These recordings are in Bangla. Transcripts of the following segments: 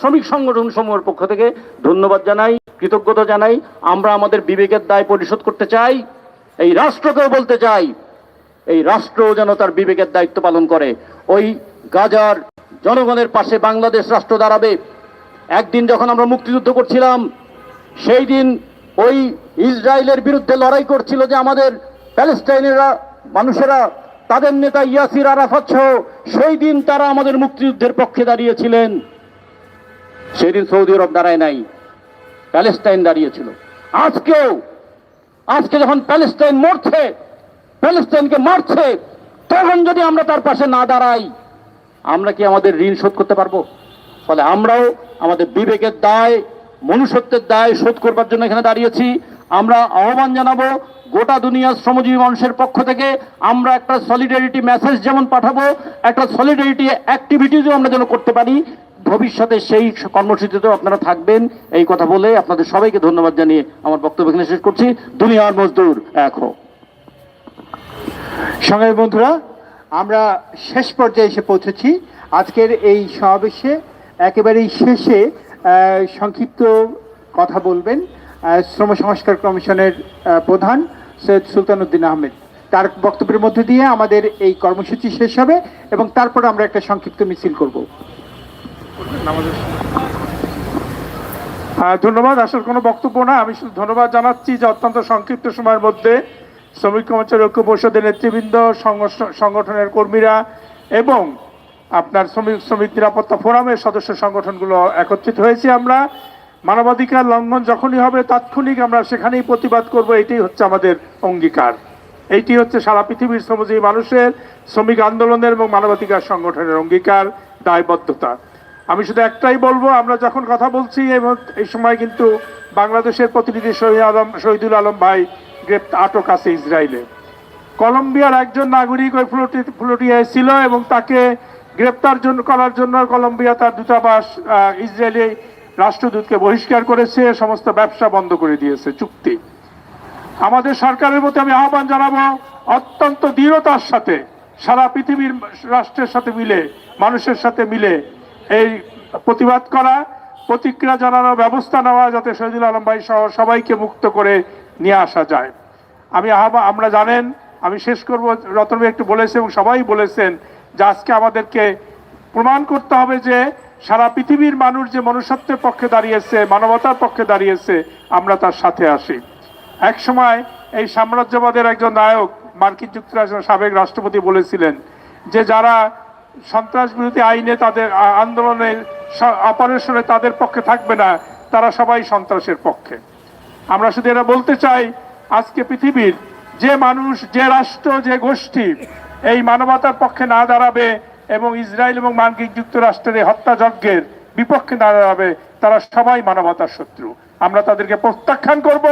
শ্রমিক সংগঠন সমূহের পক্ষ থেকে ধন্যবাদ জানাই, কৃতজ্ঞতা জানাই। আমরা আমাদের বিবেকের দায় পরিশোধ করতে চাই, এই রাষ্ট্রকেও বলতে চাই, এই রাষ্ট্র যেন তার বিবেকের দায়িত্ব পালন করে। ওই গাজার জনগণের পাশে বাংলাদেশ রাষ্ট্র দাঁড়াবে। একদিন যখন আমরা মুক্তিযুদ্ধ করছিলাম, সেই দিন ওই ইসরায়েলের বিরুদ্ধে লড়াই করছিল যে আমাদের প্যালেস্টাইনেরা, মানুষেরা, তাদের নেতা ইয়াসির আরাফাত সহ, সেই দিন তারা আমাদের মুক্তিযুদ্ধের পক্ষে দাঁড়িয়েছিলেন। সেই দিন সৌদি আরব দাঁড়ায় নাই, প্যালেস্টাইন দাঁড়িয়েছিল। আজকেও, আজকে যখন প্যালেস্টাইন মরছে, প্যালেস্টাইনকে মারছে, তখন যদি আমরা তার পাশে না দাঁড়াই, আমরা কি আমাদের ঋণ শোধ করতে পারব? ফলে আমরাও আমাদের বিবেকের দায়, মনুষ্যত্বের দায় শোধ করবার জন্য এখানে দাঁড়িয়েছি। আমরা আহ্বান জানাব, গোটা দুনিয়ার শ্রমজীবী মানুষের পক্ষ থেকে আমরা একটা সলিডারিটি মেসেজ যেমন পাঠাবো, একটা সলিডারিটি অ্যাক্টিভিটিজও আমরা যেন করতে পারি। ভবিষ্যতে সেই কর্মসূচিতেও আপনারা থাকবেন। এই কথা বলে আপনাদের সবাইকে ধন্যবাদ জানিয়ে আমার বক্তব্য এখানে শেষ করছি। দুনিয়ার মজদুর এক হোক। সংগ্রামী বন্ধুরা, আমরা শেষ পর্যায়ে এসে পৌঁছেছি। আজকের এই সমাবেশে একেবারেই শেষে সংক্ষিপ্ত কথা বলবেন শ্রম সংস্কার কমিশনের প্রধান সৈয়দ সুলতান উদ্দিন আহমেদ। তার বক্তব্যের মধ্যে দিয়ে আমাদের এই কর্মসূচি শেষ হবে এবং তারপর আমরা একটা সংক্ষিপ্ত মিছিল করব। ধন্যবাদ আসলে কোনো বক্তব্য না। আমি শুধু ধন্যবাদ জানাচ্ছি যে অত্যন্ত সংক্ষিপ্ত সময়ের মধ্যে শ্রমিক কর্মচারী ঐক্য পরিষদের নেতৃবৃন্দ সংগঠনের কর্মীরা এবং আপনার শ্রমিক শ্রমিক নিরাপত্তা ফোরামের সদস্য সংগঠনগুলো একত্রিত হয়েছি আমরা। মানবাধিকার লঙ্ঘন যখনই হবে তাৎক্ষণিক আমরা সেখানেই প্রতিবাদ করব, এটাই হচ্ছে আমাদের অঙ্গীকার। এইটি হচ্ছে সারা পৃথিবীর শ্রমজীবী মানুষের শ্রমিক আন্দোলনের এবং মানবাধিকার সংগঠনের অঙ্গীকার, দায়বদ্ধতা। আমি শুধু একটাই বলব, আমরা যখন কথা বলছি মুহূর্তে- এই সময় কিন্তু বাংলাদেশের প্রতিনিধি শহীদ আলম, শহীদুল আলম ভাই গ্রেপ্তার, আটক আছে ইসরায়েলে। কলম্বিয়ার একজন নাগরিক ওই ফ্লোটি, ফ্লোটিয়ায় ছিল এবং তাকে গ্রেপ্তার জন্য করার জন্য কলম্বিয়া তার দূতাবাস ইসরায়েলি রাষ্ট্রদূতকে বহিষ্কার করেছে, সমস্ত ব্যবসা বন্ধ করে দিয়েছে, চুক্তি। আমাদের সরকারের প্রতি আমি আহ্বান জানাব, অত্যন্ত দৃঢ়তার সাথে সারা পৃথিবীর রাষ্ট্রের সাথে মিলে, মানুষের সাথে মিলে এই প্রতিবাদ করা, প্রতিক্রিয়া জানানোর ব্যবস্থা নেওয়া যাতে শহীদুল আলম ভাই সহ সবাইকে মুক্ত করে নিয়ে আসা যায়। আমি আহ্বান আমরা জানেন, আমি শেষ করব, রতন ভাই একটু বলেছে এবং সবাই বলেছেন যে আজকে আমাদেরকে প্রমাণ করতে হবে যে সারা পৃথিবীর মানুষ যে মনুষ্যত্বের পক্ষে দাঁড়িয়েছে, মানবতার পক্ষে দাঁড়িয়েছে, আমরা তার সাথে আসি এক সময় এই সাম্রাজ্যবাদের একজন নায়ক, মার্কিন যুক্তরাষ্ট্রের সাবেক রাষ্ট্রপতি বলেছিলেন যে যারা সন্ত্রাস বিরোধী আইনে তাদের আন্দোলনের অপারেশনে তাদের পক্ষে থাকবে না, তারা সবাই সন্ত্রাসের পক্ষে। আমরা শুধু এটা বলতে চাই, আজকে পৃথিবীর যে মানুষ, যে রাষ্ট্র, যে গোষ্ঠী এই মানবতার পক্ষে না দাঁড়াবে এবং ইসরায়েল এবং মার্কিন যুক্তরাষ্ট্রের এই হত্যাযজ্ঞের বিপক্ষে না দাঁড়াবে, তারা সবাই মানবতার শত্রু। আমরা তাদেরকে প্রত্যাখ্যান করব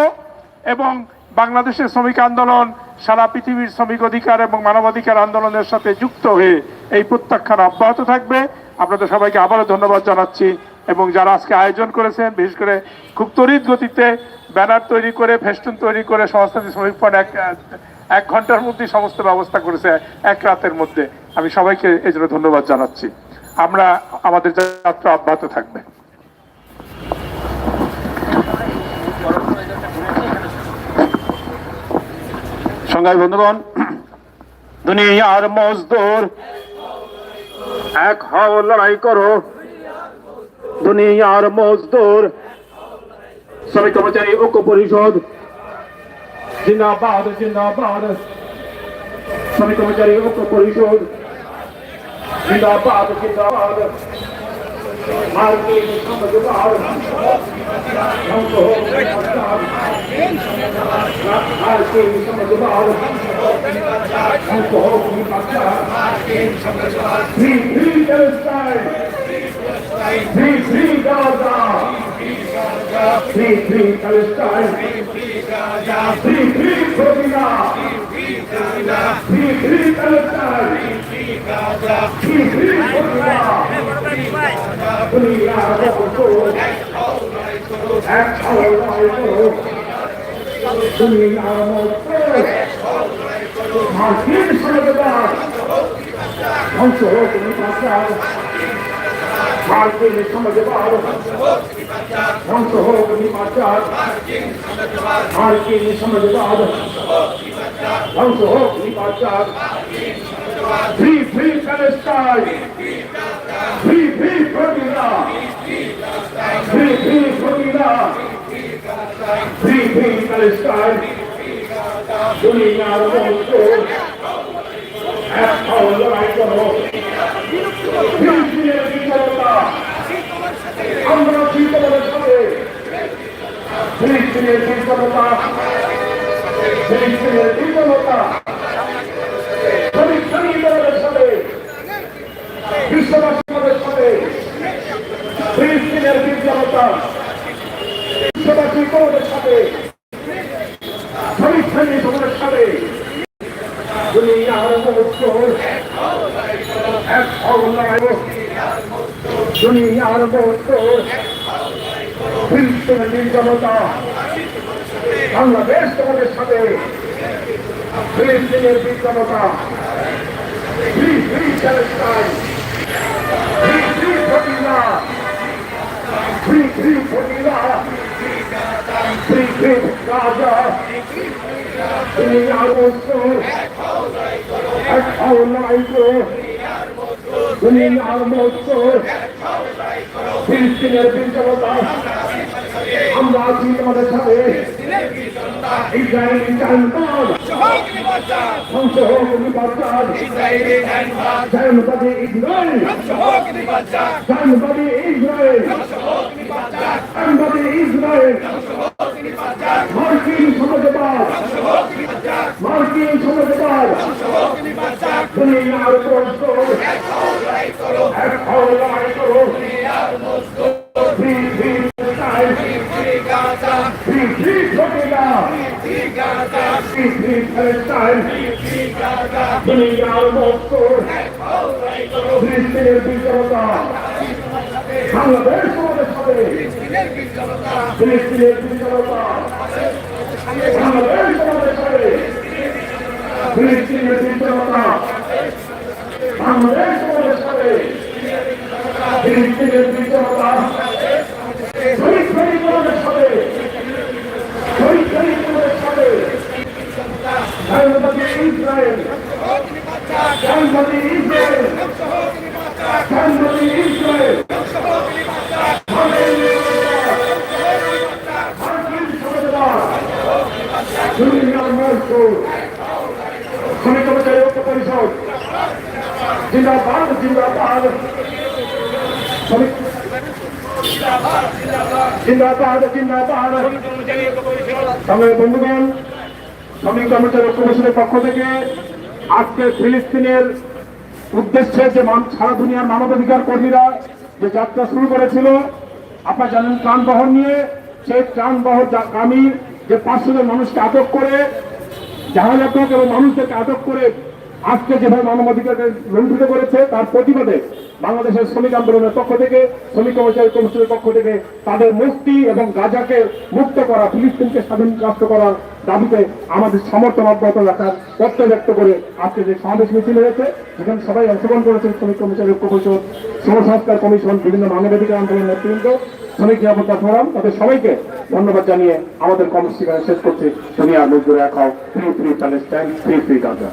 এবং বাংলাদেশের শ্রমিক আন্দোলন সারা পৃথিবীর শ্রমিক অধিকার এবং মানবাধিকার আন্দোলনের সাথে যুক্ত হয়ে এই প্রত্যাখ্যান অব্যাহত থাকবে। আপনাদের সবাইকে আবারও ধন্যবাদ জানাচ্ছি এবং যারা আজকে আয়োজন করেছেন, বিশেষ করে খুব তড়িৎ গতিতে ব্যানার তৈরি করে, ফেস্টুন তৈরি করে সংস্থাটি শ্রমিক ফ্রন্ট এক এক ঘণ্টার মধ্যে সমস্ত ব্যবস্থা করেছে এক রাতের মধ্যে। আমি সবাইকে এই জন্য ধন্যবাদ জানাচ্ছি। আমরা আমাদের যাত্রা অব্যাহত থাকবে। সংগ্রামী বন্ধুগণ, দুনিয়ার মজদুর, এক হও লড়াই করো। দুনিয়ার মজদুর, শ্রমিক কর্মচারী ঐক্য পরিষদ, জিন্দাবাদ জিন্দাবাদ। শ্রমিক কর্মচারী ঐক্য পরিষদ, জিন্দাবাদ জিন্দাবাদ। মার্কিন সাম্রাজ্যবাদ ধ্বংস হোক। মার্কিন সাম্রাজ্যবাদ ধ্বংস হোক সরকার। Free, free Palestine! Free, free Gaza! Free, free Palestine! Free, free Florida! Free, free ধ্বংস হোক মার্কিন সমাজবাদ ধ্বংস হোক নিপাচার মার্কিন সমাজবাদ ধ্বংস হোক নিপাচার free free Palestine free free Florida free free Florida free free Palestine দুনিয়ার বন্ধ এক হও লড়াই করো। আমরা জিতবো সাথে ফিলিস্তিনের বিজয়তা ফিলিস্তিনের বিজয়তা শ্রমিক শ্রমিকদের সাথে বিশ্ববাসীদের সাথে ফিলিস্তিনের বিজয়তা বিশ্ববাসী তোমাদের সাথে শ্রমিক শ্রমিকদের সাথে দুনিয়ার ফিলিস্তিনের নির্জনতা বাংলাদেশ তোমাদের সাথে ফিলিস্তিনের গাজা দুনিয়ার মুক্ত এক অবলয় দুনিয়ার মুক্ত ফিলিস্তিনের বিদ্যমতা আমরা আছি তোমাদের ইসরায়েলি ইসরায়েল ইসরায়েল মার্কিন সমাজবাদ। মার্কিন সমাজবাদ। দুনিয়ার প্রশ্ন এক বাংলাদেশ শহীদ আমাদের শ্রমিক কর্মচারী পরিষদ জিন্দাবাদ জিন্দাবাদ পরিষদের পক্ষ থেকে আজকে ফিলিস্তিনের উদ্দেশ্যে যে সারা দুনিয়ার মানবাধিকার কর্মীরা যে যাত্রা শুরু করেছিল আপনারা জানেন ত্রাণ বহন নিয়ে সেই ত্রাণ বহন গামী যে পাঁচশো জন মানুষকে আটক করে, জাহাজ আটক এবং মানুষদেরকে আটক করে আজকে যেভাবে মানবাধিকারকে লুণ্ঠিত করেছে, তার প্রতিবাদে বাংলাদেশের শ্রমিক আন্দোলনের পক্ষ থেকে, শ্রমিক কর্মচারী কমিশনের পক্ষ থেকে তাদের মুক্তি এবং গাজাকে মুক্ত করা, ফিলিস্তিনকে স্বাধীন রাষ্ট্র করার দাবিতে আমাদের সমর্থন অব্যাহত রাখার প্রত্যয় ব্যক্ত করে আজকে যে সমাবেশ মিছিল হয়েছে, যেখানে সবাই অংশগ্রহণ করেছেন শ্রমিক কর্মচারী ঐক্য পরিষদ সংস্কার কমিশন, বিভিন্ন মানবাধিকার আন্দোলনের নেতৃবৃন্দ। শ্রমিক নিরাপত্তা ফোরাম তাদের সবাইকে ধন্যবাদ জানিয়ে আমাদের কর্মসূচি এখানে শেষ করছি। ধনিয়া লোক এক রাখাও free free Palestine free free Gaza